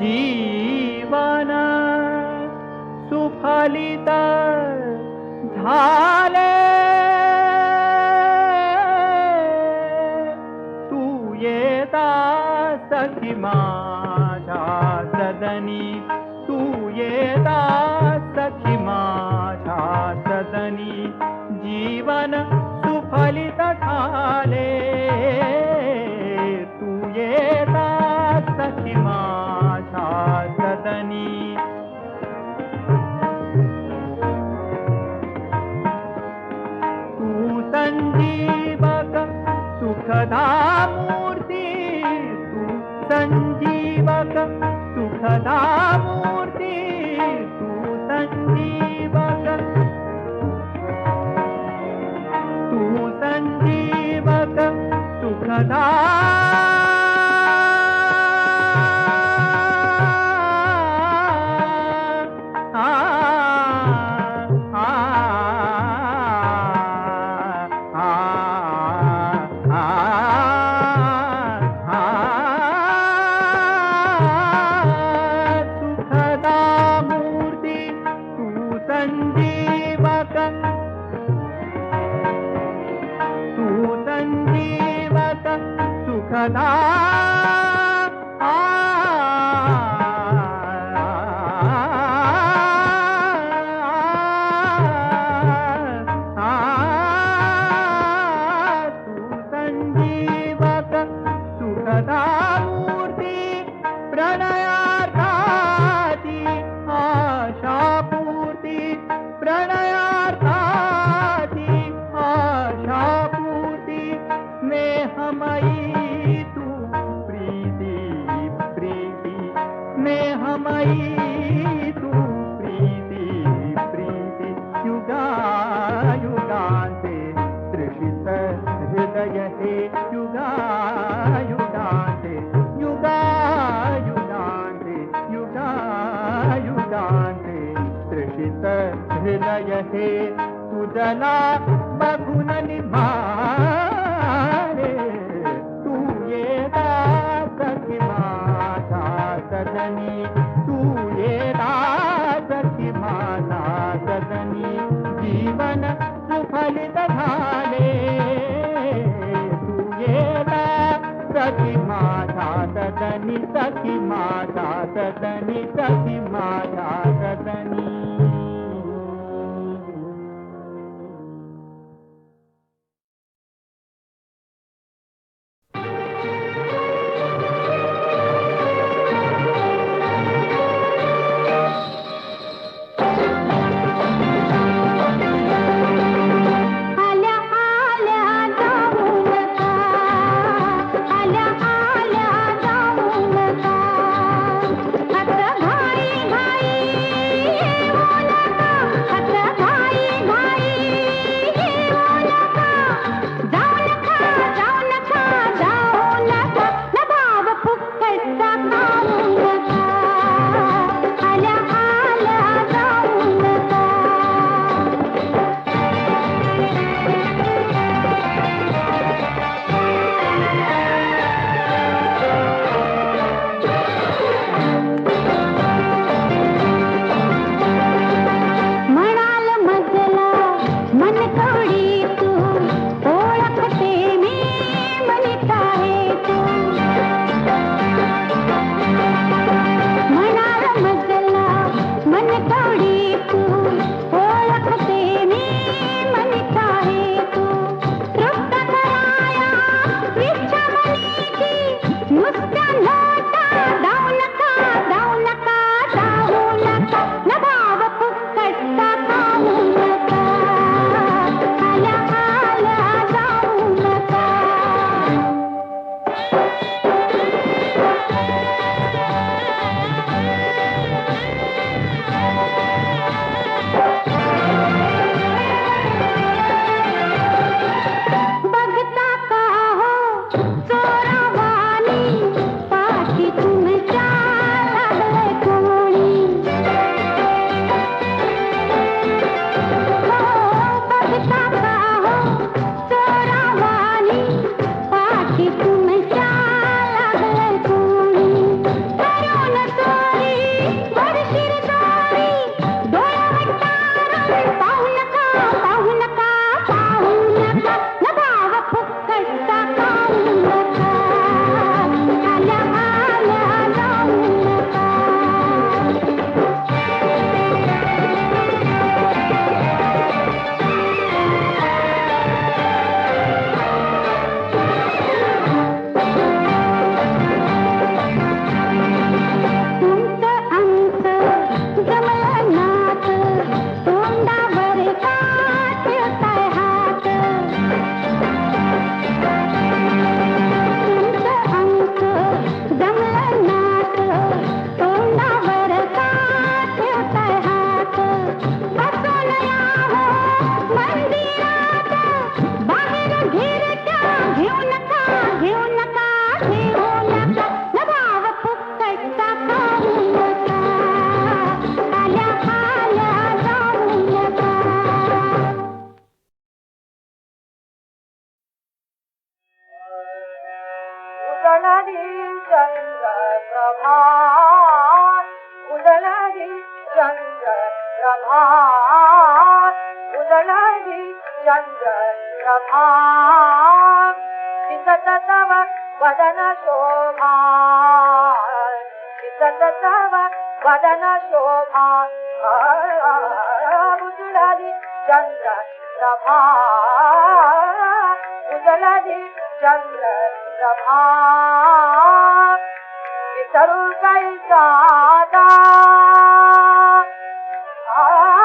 जीवन सुफलित झाले तू येता सखी संजीवक सुखदा मूर्ति तू संजीवक तू संजीवक सुखदा நாராயணா மாயி सखी माझा सदनी सखी माझा सदनी सखी माझा सदनी when they उदलगी चंद्र प्रभा विसत तव वदन शोभा विसत तव वदन शोभा उदलगी चंद्र प्रभा उदलगी चंद्र प्रभा वितरु कैसादा आ आ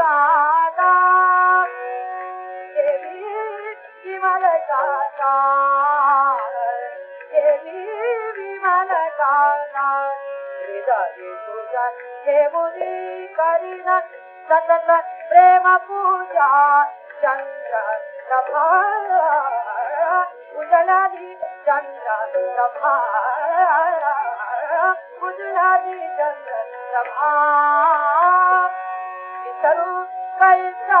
காதா தேவி விமல காதா தேவி விமல காதா ஹிருதய பூஜா தேமுனி கரிண சந்தன பிரேம பூஜா சந்திர பிரபா குஜலாதி சந்திர பிரபா சந்திர करू कैसा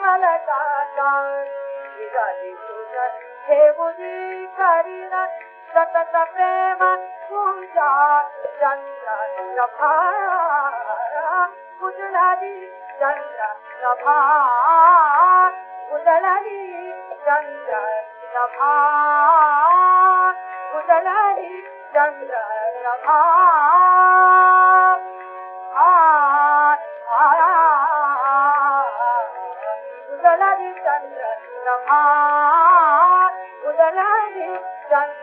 मला काका. झाली तुझ्या हे मुली करीना सतत प्रेम तुझ्या चंद्र भार उजळाली चंद्र भार चंद्र भार चंद्र आ. चंद नम उ चंद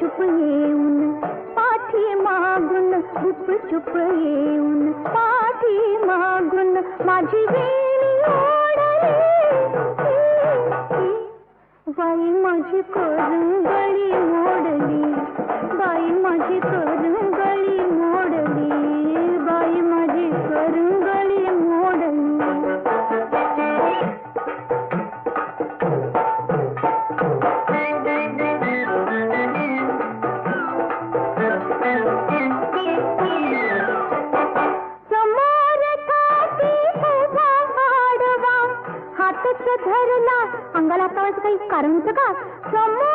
चुप ये उन, पाठी मागुन, चुप चुप ये उन, पाठी मागुन, माझी वेणी ओढली. बाई माझी करून गळी ओढली बाई माझी करून कारण होतं का समोर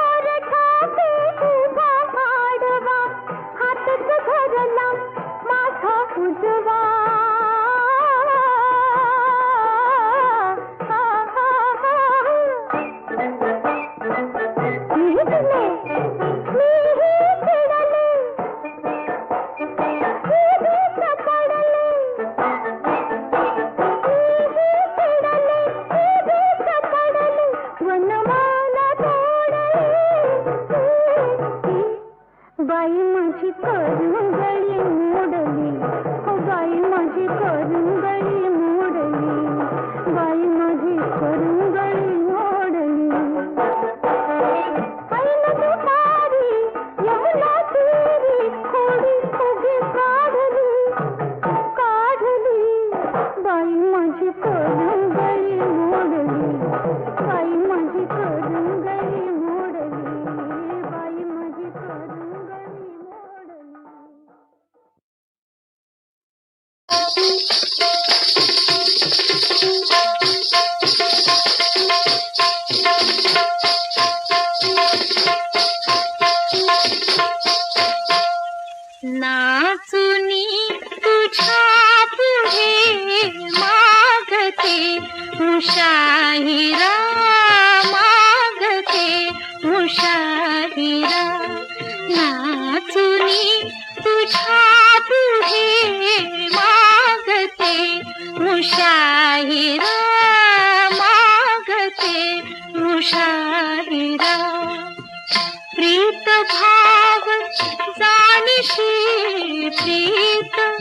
thank you.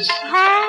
Hi.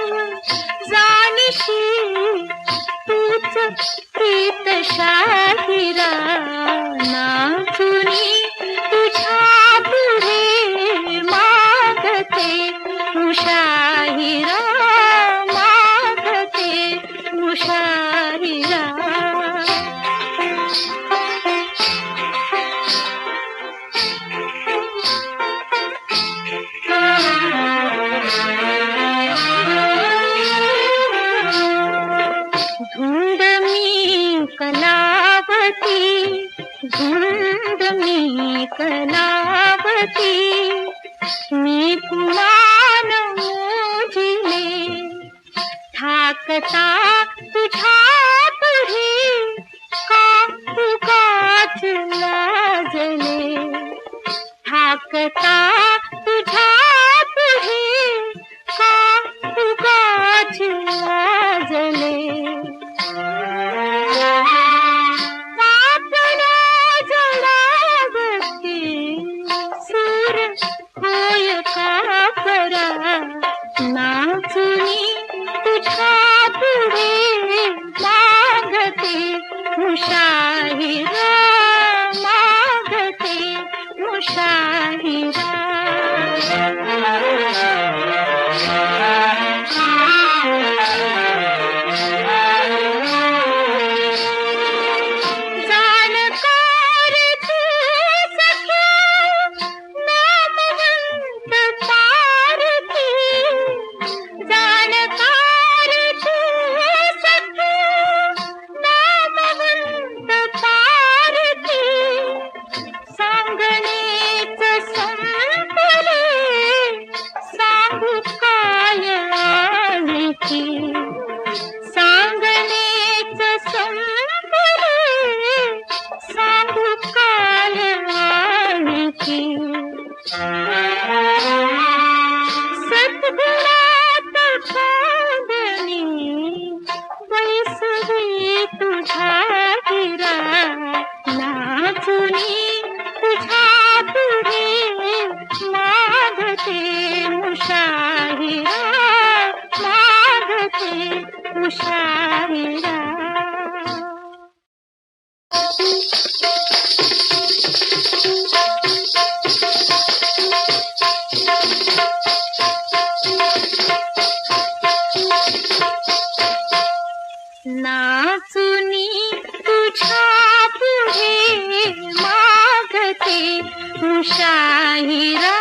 मुशाहिरा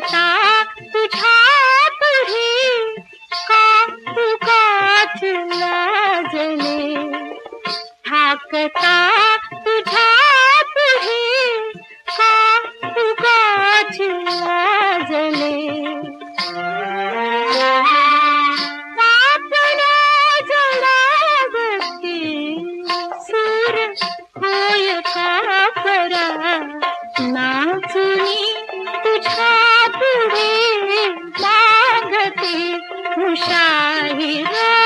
ता Bye.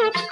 Bye.